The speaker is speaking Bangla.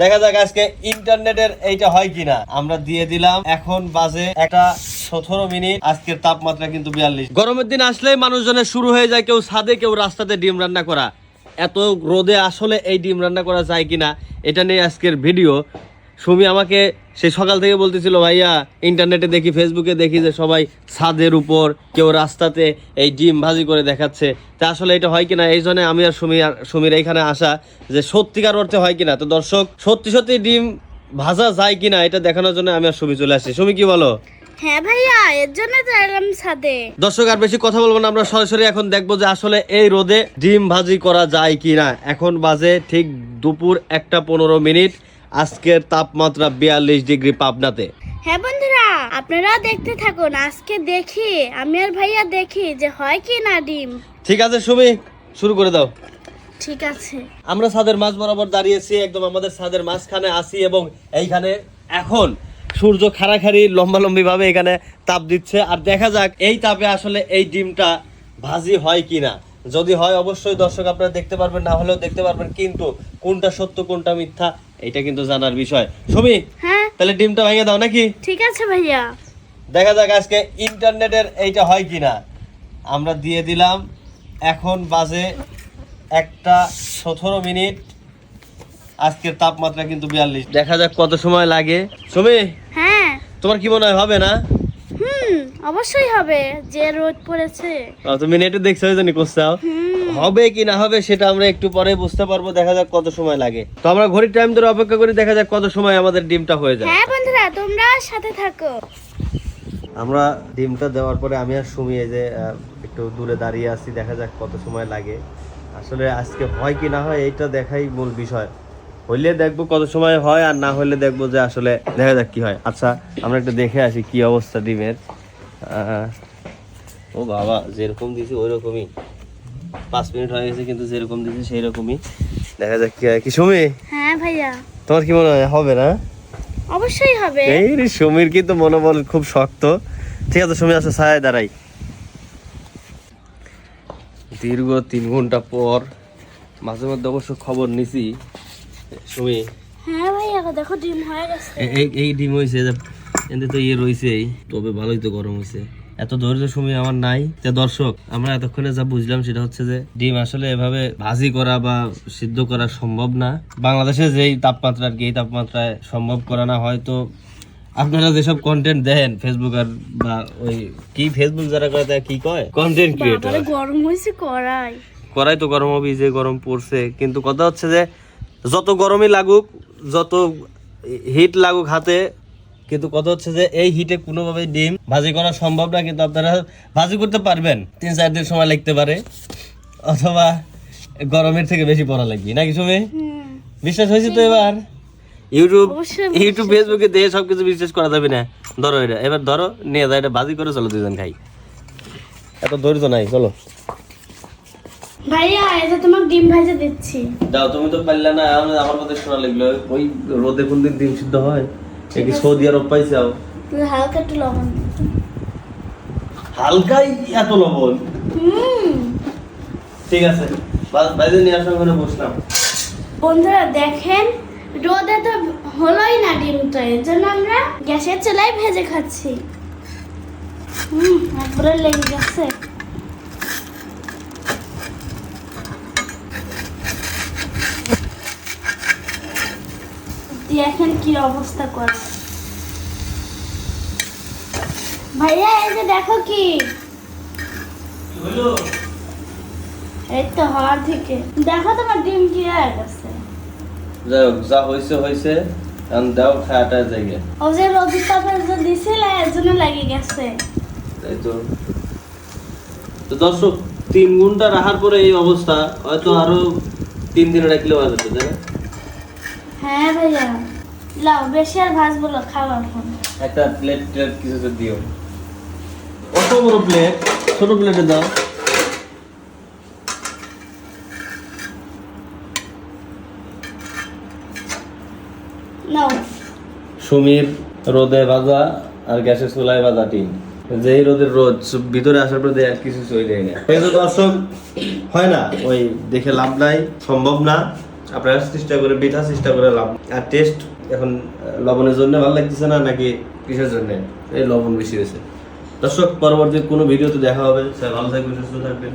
দেখা যাক আজকে ইন্টারনেটের এইটা হয় কিনা। আমরা দিয়ে দিলাম, এখন বাজে একটা সতেরো মিনিট, আজকের তাপমাত্রা কিন্তু বিয়াল্লিশ। গরমের দিন আসলেই মানুষজনের শুরু হয়ে যায় কেউ ছাদে, কেউ রাস্তাতে ডিম রান্না করা। এত রোদে আসলে এই ডিম রান্না করা যায় কিনা, এটা নিয়ে আজকের ভিডিও। সুমি, আমাকে সে সকাল থেকে বলতেছিল ভাইয়া ইন্টারনেটে দেখি ফেসবুকে দেখি যে সবাই ছাদের উপর কেউ রাস্তাতে এই ডিম ভাজি করে দেখাচ্ছে। তা আসলে এটা হয় কিনা এই জন্য আমি আর সুমি আর সুমির এইখানে আসা যে সত্যিকার অর্থে হয় কিনা। তো দর্শক সত্যি সত্যি ডিম ভাজা যায় কিনা এটা দেখানোর জন্য আমি আর সুমি চলে আসি সুমি কি বলো? হ্যাঁ ভাইয়া এর জন্য তো এলাম ছাদে। দর্শক আর বেশি কথা বলব না আমরা সরাসরি এখন দেখব যে আসলে এই রোদে ডিম ভাজি করা যায় কিনা। এখন বাজে ঠিক দুপুর একটা পনেরো মিনিট। আজকের তাপমাত্রা বিয়াল্লিশ ডিগ্রি পাবনাতে। হ্যাঁ বন্ধুরা আপনারাও দেখতে থাকুন আজকে দেখি আমি আর ভাইয়া দেখি যে হয় কি না ডিম। ঠিক আছে সুমি শুরু করে দাও। ঠিক আছে। আমরা ছাদের মাঝ বরাবর দাঁড়িয়েছি একদম আমাদের ছাদের মাঝখানে আসি এবং এইখানে এখন সূর্য খাড়াখাড়ি লম্বালম্বি ভাবে এখানে তাপ দিচ্ছে। আর দেখা যাক এই তাপে আসলে এই ডিমটা ভাজি হয় কিনা। যদি হয় অবশ্যই দর্শক আপনারা দেখতে পারবেন না হলেও দেখতে পারবেন কিন্তু কোনটা সত্য কোনটা মিথ্যা এটা কিন্তু জানার বিষয়। সুমি হ্যাঁ? তাহলে ডিমটা ভেঙে দাও নাকি? ঠিক আছে ভাইয়া। দেখা যাক আজকে ইন্টারনেটের এইটা হয় কিনা। আমরা দিয়ে দিলাম এখন বাজে একটা সতেরো মিনিট। আজকের তাপমাত্রা কিন্তু বিয়াল্লিশ। দেখা যাক কত সময় লাগে। সুমি হ্যাঁ। তোমার কি মনে হয় হবে না? অবশ্যই হবে যে রোদ পড়েছে। তুমি নেটে দেখছ করছাও হুম। হবে কি না হবে সেটা আমরা একটু পরে বুঝতে পারব দেখা যাক কত সময় লাগে। তো আমরা ঘড়ির টাইম ধরে অপেক্ষা করি দেখা যাক কত সময় আমাদের ডিমটা হয়ে যায়। হ্যাঁ বন্ধুরা তোমরা সাথে থাকো। আমরা ডিমটা দেওয়ার পরে আমি আর সুমি এই যে একটু দূরে দাঁড়িয়ে আছি দেখা যাক কত সময় লাগে। আসলে আজকে হয় কি না হয় এইটা দেখাই মূল বিষয়। হইলে দেখব কত সময় হয় আর না হইলে দেখব যে আসলে দেখা যাক কি হয়। আচ্ছা আমরা একটু দেখে আসি কি অবস্থা ডিমের। ও বাবা যেরকম দিয়েছি ওই রকমই পাঁচ মিনিট হয়ে গেছে কিন্তু যেরকম দিয়েছি সেই রকমই দেখা যাক কি হয়। কি সুমি? হ্যাঁ ভাইয়া। তোমার কি মনে হয় হবে না? অবশ্যই হবে। এই রে সমীর কিন্তু মনোবল খুব শক্ত। ঠিক আছে সমীর আসো ছায় দাঁড়াই। দীর্ঘ তিন ঘণ্টা পর মাঝে মধ্যে অবশ্য খবর নিছি। সুমি? হ্যাঁ ভাইয়া দেখো ডিম হয়ে গেছে। এই এই ডিম হয়েছে এতে তো ইয়ে রয়েছেই তবে ভালোই তো গরম হয়েছে। এত ধৈর্য সময় আমার নাই। তা দর্শক আমরা এতক্ষণে যা বুঝলাম সেটা হচ্ছে যে ডিম আসলে এভাবে ভাজি করা বা সিদ্ধ করা সম্ভব না। বাংলাদেশে যেই তাপমাত্রা আর কি এই তাপমাত্রায় সম্ভব করা না হয়তো আপনারা যেসব কন্টেন্ট দেন ফেসবুক আর বা ওই কি ফেসবুক যারা করে তারা কি কয়? কন্টেন্ট ক্রিয়েটর গরম হয়েছে কড়াই। করাই তো গরম হবে যে গরম পড়ছে। কিন্তু কথা হচ্ছে যে যত গরমই লাগুক যত হিট লাগুক হাতে কিন্তু কথা হচ্ছে যে এই হিটে কোনোভাবে ডিম ভাজি করা সম্ভব না কিন্তু আপনারা ভাজি করতে পারবেন। তিন চার দিন সময় লাগতে পারে। অথবা গরমের থেকে বেশি পড়া লাগবে। নাকি তুমি বিশ্বাস হয়েছে তো এবার? ইউটিউব ইউটিউব ফেসবুকে দিয়ে সবকিছু বিশ্বাস করা যাবে না। ধরো এটা। এবার ধরো নিয়ে যায় এটা ভাজি করে চলো দুজন খাই। এত ধৈর্য নাই চলো। ভাইয়া ডিম ভাজা দিচ্ছি। দাও তুমি তো পারলে না আমার কথা শোনা লাগল ওই রোদে কোন দিন ডিম সিদ্ধ হয়? কি সৌদি আরব পাইছাও হালকা একটু লবণ হালকাই এত লবণ? ঠিক আছে বাইরে নিয়ে আসার ওখানে বসলাম। বন্ধুরা দেখেন রোদে তো হলোই না ডিমটা এর জন্য আমরা গ্যাসের চুলায় ভেজে খাচ্ছি। হুম একবারে লেগে গেছে। দেখেন কি অবস্থা করে। ভাইয়া এই যে দেখো কি। এই তো হওয়ার থেকে। দেখো তোমার ডিম কি হয়ে গেছে। যাই হোক যা হয়েছে হয়েছে এখন দাও খায়াটা জায়গা ও যে তাপে যে দিছিল এর জন্য লেগে গেছে। তাই তো। তো দর্শক তিন ঘণ্টা রাখার পরে এই অবস্থা। হয়তো আরও তিন দিন রাখলে ভালো হতো তাই না? হ্যাঁ ভাইয়া। লাও বেশি আর ভাজবো না খাও এখন। একটা প্লেট প্লেট কিছু তো দিও। অত বড় প্লেট ছোট প্লেটে দাও। নাও। সুমির রোদে ভাজা আর গ্যাসের চুলায় ভাজা টিন। যেই রোদের রোদ ভিতরে আসার পর দিয়ে আর কিছু চলে যায় না কিন্তু দর্শক হয় না? ওই দেখে লাভ নাই সম্ভব না। আপনারা চেষ্টা করে বিঠা চেষ্টা করে লাভ আর টেস্ট এখন লবণের জন্য ভালো লাগতেছে না নাকি কিসের জন্য? এই লবণ বেশি হয়েছে। দর্শক পরবর্তী কোনো ভিডিওতে দেখা হবে। স্যার ভালো থাকবেন সুস্থ থাকবেন।